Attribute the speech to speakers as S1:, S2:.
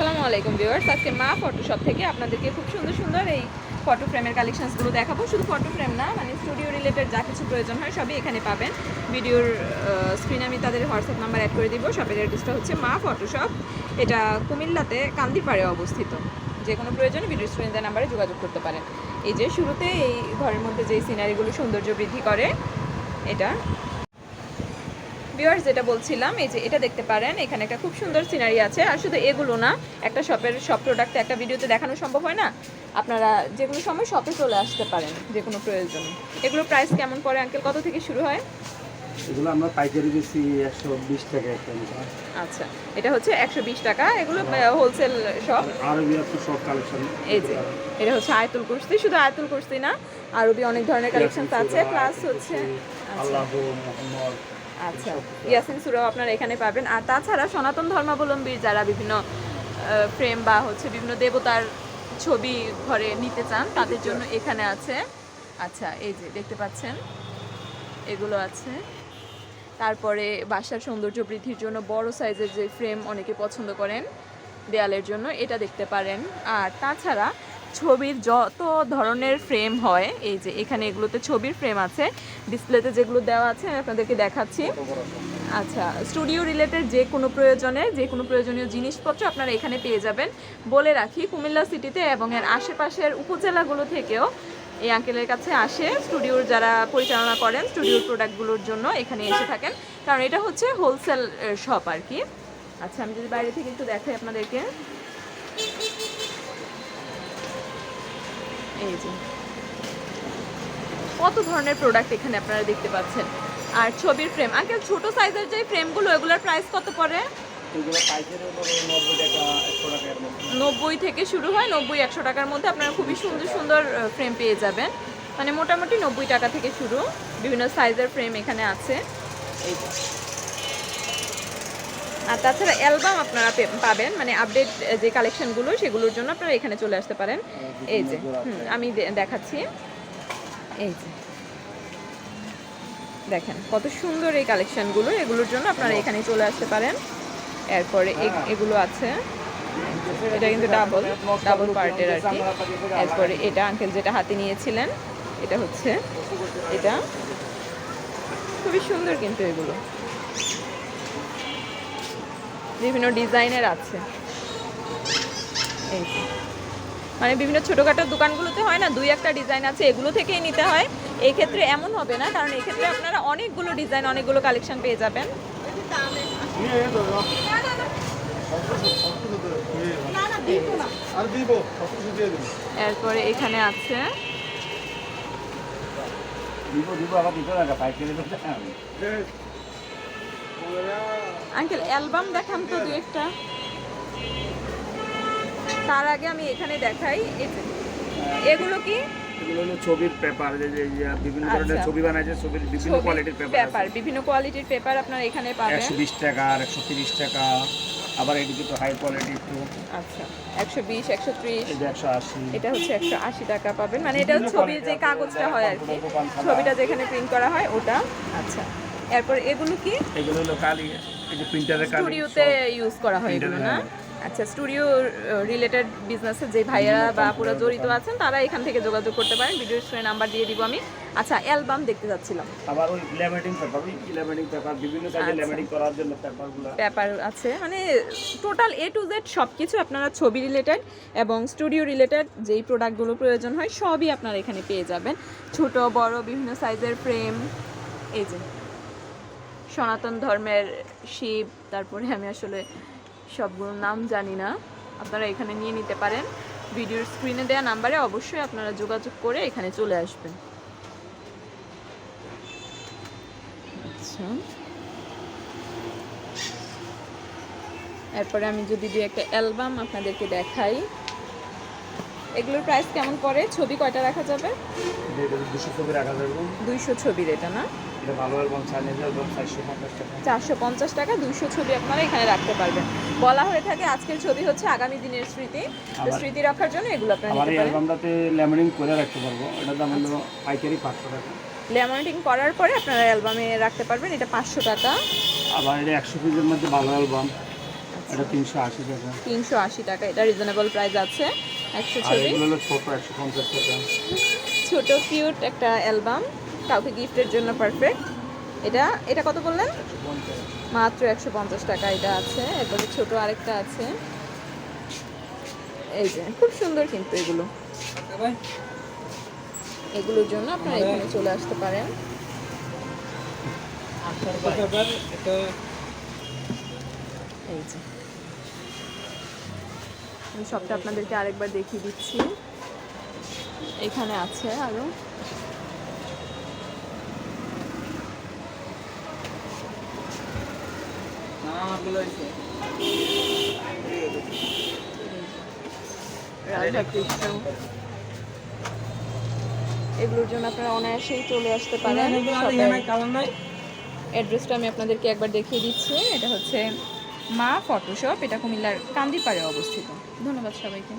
S1: আসসালামু আলাইকুম ভিউয়ার্স। আজকে মা ফটোশপ থেকে আপনাদেরকে খুব সুন্দর সুন্দর এই ফটো ফ্রেমের কালেকশনসগুলো দেখাবো। শুধু ফটো ফ্রেম না মানে স্টুডিও রিলেটেড যা কিছু প্রয়োজন হয় সবই এখানে পাবেন। ভিডিওর স্ক্রিনে আমি তাদের হোয়াটসঅ্যাপ নাম্বার অ্যাড করে দিব। শপের অ্যাড্রেসটা হচ্ছে মা ফটোশপ এটা কুমিল্লাতে কান্দিপাড়ে অবস্থিত। যে কোনো প্রয়োজনে ভিডিও দেওয়া নাম্বারে যোগাযোগ করতে পারেন। এই যে শুরুতে এই ঘরের মধ্যে যে সিনারিগুলো সৌন্দর্য বৃদ্ধি করে, এটা ভিউয়ার্স যেটা বলছিলাম এই যে এটা দেখতে পারেন এখানে একটা খুব সুন্দর সিনারি আছে। আর শুধু এগুলো না একটা শপের সব প্রোডাক্ট একটা ভিডিওতে দেখানো সম্ভব হয় না? আপনারা যে কোনো সময় শপে চলে আসতে পারেন যে কোনো প্রয়োজনে। এগুলো প্রাইস কেমন পড়ে আঙ্কেল কত থেকে শুরু হয়?
S2: এগুলো আমরা পাইকারি বেশি একশো বিশ টাকা একটা
S1: আচ্ছা এটা হচ্ছে একশো বিশ টাকা। এগুলো হোলসেল শপ
S2: আরবি আছে সব কালেকশন
S1: এই যে এটা হচ্ছে আয়তুল কুর্সি। শুধু আয়তুল কুর্সি না আরবি অনেক ধরনের কালেকশন আছে প্লাস হচ্ছে আচ্ছা।
S2: আল্লাহ মোহাম্মদ।
S1: আচ্ছা। ইয়াসিন সুরাও আপনারা এখানে পাবেন। আর তাছাড়া সনাতন ধর্মাবলম্বী যারা বিভিন্ন ফ্রেম বা হচ্ছে বিভিন্ন দেবতার ছবি ঘরে নিতে চান, তাদের জন্য এখানে আছে। আচ্ছা এই যে দেখতে পাচ্ছেন, এগুলো আছে। তারপরে বাসার সৌন্দর্য বৃদ্ধির জন্য বড় সাইজের যে ফ্রেম অনেকে পছন্দ করেন, দেয়ালের জন্য, এটা দেখতে পারেন। আর তাছাড়া ছবির যত ধরনের ফ্রেম হয়, এই যে এখানে এগুলোতে ছবির ফ্রেম আছে ডিসপ্লেতে যেগুলো দেওয়া আছে, আমি আপনাদেরকে দেখাচ্ছি। আচ্ছা স্টুডিও রিলেটেড যে কোনো প্রয়োজনে, যে কোনো প্রয়োজনীয় জিনিসপত্র আপনারা এখানে পেয়ে যাবেন। বলে রাখি, কুমিল্লা সিটিতে এবং এর আশেপাশের উপজেলাগুলো থেকেও এই আঙ্কেলের কাছে আসে। স্টুডিওর যারা পরিচালনা করেন স্টুডিওর প্রোডাক্টগুলোর জন্য এখানে এসে থাকেন। কারণ এটা হচ্ছে হোলসেল শপ আর কি। আচ্ছা আমি যদি বাইরে থেকে একটু দেখাই আপনাদেরকে। এই যে। কত ধরনের প্রোডাক্ট এখানে আপনারা দেখতে পাচ্ছেন? আর ছবির ফ্রেম আঙ্কেল ছোট সাইজের যে ফ্রেমগুলো এগুলোর প্রাইস কত পড়ে?
S2: নব্বই
S1: থেকে শুরু হয় নব্বই একশো টাকার মধ্যে আপনারা খুবই সুন্দর সুন্দর ফ্রেম পেয়ে যাবেন। মানে মোটামুটি নব্বই টাকা থেকে শুরু। বিভিন্ন সাইজের ফ্রেম এখানে আছে। এই। আর তাছাড়া অ্যালবাম আপনারা পাবেন মানে আপডেট যে কালেকশনগুলো সেগুলোর জন্য আপনারা এখানে চলে আসতে পারেন। এই যে হুম, আমি দেখাচ্ছি। এই যে দেখেন কত সুন্দর এই কালেকশনগুলো এগুলোর জন্য আপনারা এখানে চলে আসতে পারেন। এরপরে এ- এগুলো আছে। এটা কিন্তু ডাবল ডাবল পার্টের আর কি। এরপরে এটা আঙ্কেল যেটা হাতে নিয়েছিলেন এটা হচ্ছে এটা। খুবই সুন্দর কিন্তু এগুলো। বিভিন্ন ডিজাইনের আছে। মানে বিভিন্ন ছোটোখাটো দোকানগুলোতে হয় না, দুই একটা ডিজাইন আছে, এগুলো থেকেই নিতে হয়। এই ক্ষেত্রে এমন হবে না, কারণ এক্ষেত্রে আপনারা অনেকগুলো ডিজাইন, অনেকগুলো কালেকশন পেয়ে যাবেন।
S2: দিব দিব
S1: এরপরে এখানে আছে।
S2: দিব দিব আবার দিতে টাকা পাইকারি
S1: আঙ্কেল অ্যালবাম দেখান তো দু একটা। তার আগে আমি এখানে দেখাই। এগুলো কি?
S2: এগুলো হলো ছবির পেপার যে যে যে বিভিন্ন ধরনের। ছবি বানাইছে ছবির বিভিন্ন কোয়ালিটির পেপার
S1: পেপার বিভিন্ন কোয়ালিটির পেপার আপনারা এখানে পাবেন।
S2: একশো বিশ টাকা আর একশো তিরিশ টাকা। আবার এদিকে তো হাই কোয়ালিটি একটু।
S1: আচ্ছা এটা হচ্ছে টাকা পাবেন। মানে এটা ছবির যে কাগজটা হয় আর কি। ছবিটা যেখানে প্রিন্ট করা হয় ওটা। আচ্ছা। এরপর এগুলো কি?
S2: এগুলো হলো কালি এই যে প্রিন্টারের কালি।
S1: স্টুডিওতে ইউজ করা হয় এগুলো না আচ্ছা স্টুডিও রিলেটেড বিজনেসে যে ভাইয়ারা বা পুরো জড়িত আছেন তারা এখান থেকে যোগাযোগ করতে পারেন। ভিডিও স্ক্রিনে নাম্বার দিয়ে দিব আমি। আচ্ছা অ্যালবাম দেখতে যাচ্ছিলাম।
S2: আবার ওই ল্যামিনেটিং পেপার ওই ল্যামিনেটিং পেপার বিভিন্ন
S1: আচ্ছা।
S2: ল্যামিনেটিং করার জন্য পেপারগুলো
S1: পেপার আছে মানে টোটাল এ টু জেড সব কিছু আপনারা ছবি রিলেটেড এবং স্টুডিও রিলেটেড যেই প্রোডাক্টগুলো প্রয়োজন হয় সবই আপনারা এখানে পেয়ে যাবেন। ছোট বড় বিভিন্ন সাইজের ফ্রেম এই যে। সনাতন ধর্মের শিব, তারপরে আমি আসলে সবগুলোর নাম জানি না। আপনারা এখানে নিয়ে নিতে পারেন। ভিডিওর স্ক্রিনে দেওয়া নাম্বারে অবশ্যই আপনারা যোগাযোগ করে এখানে চলে আসবেন। আচ্ছা। এরপরে আমি যদি দুই একটা অ্যালবাম আপনাদেরকে দেখাই। এগুলোর প্রাইস কেমন পড়ে? ছবি কয়টা রাখা যাবে?
S2: দুশো ছবি রাখা যাবে।
S1: দুইশো ছবির এটা না?
S2: চারশো পঞ্চাশ টাকা
S1: দুইশো ছবি আপনারা এখানে রাখতে পারবেন। বলা হয়ে থাকে আজকের ছবি হচ্ছে আগামী দিনের স্মৃতি। স্মৃতি রাখার জন্য এগুলো আপনারা
S2: আমার
S1: নিতে পারেন।
S2: অ্যালবামটাতে ল্যামিনিং করে রাখতে পারব। এটা দাম হলো পাইকারি পাঁচশো টাকা।
S1: লেমনেটিং করার পরে আপনারা অ্যালবামে রাখতে পারবেন। এটা পাঁচশো টাকা।
S2: আবার এটা একশো পিসের মধ্যে ভালো অ্যালবাম এটা তিনশো আশি টাকা।
S1: তিনশো আশি টাকা। এটা রিজনেবল প্রাইস আছে। একশো ছবি।
S2: ছোট একশো পঞ্চাশ টাকা।
S1: ছোট কিউট একটা অ্যালবাম কাউকে গিফটের জন্য পারফেক্ট এটা এটা কত বললেন? মাত্র একশো পঞ্চাশ টাকা এটা আছে। এরপরে ছোট আরেকটা আছে। এই যে খুব সুন্দর কিন্তু এগুলো। এগুলোর জন্য আপনারা এখানে চলে আসতে পারেন। এই যে। আমি সবটা আপনাদেরকে আরেকবার দেখিয়ে দিচ্ছি। এখানে আছে আরও। রাধা এগুলোর জন্য আপনারা অনায়াসেই চলে আসতে পারেন। অ্যাড্রেসটা আমি আপনাদেরকে একবার দেখিয়ে দিচ্ছি। এটা হচ্ছে মা ফটোশপ এটা কুমিল্লার কান্দিপাড়ে অবস্থিত। ধন্যবাদ সবাইকে।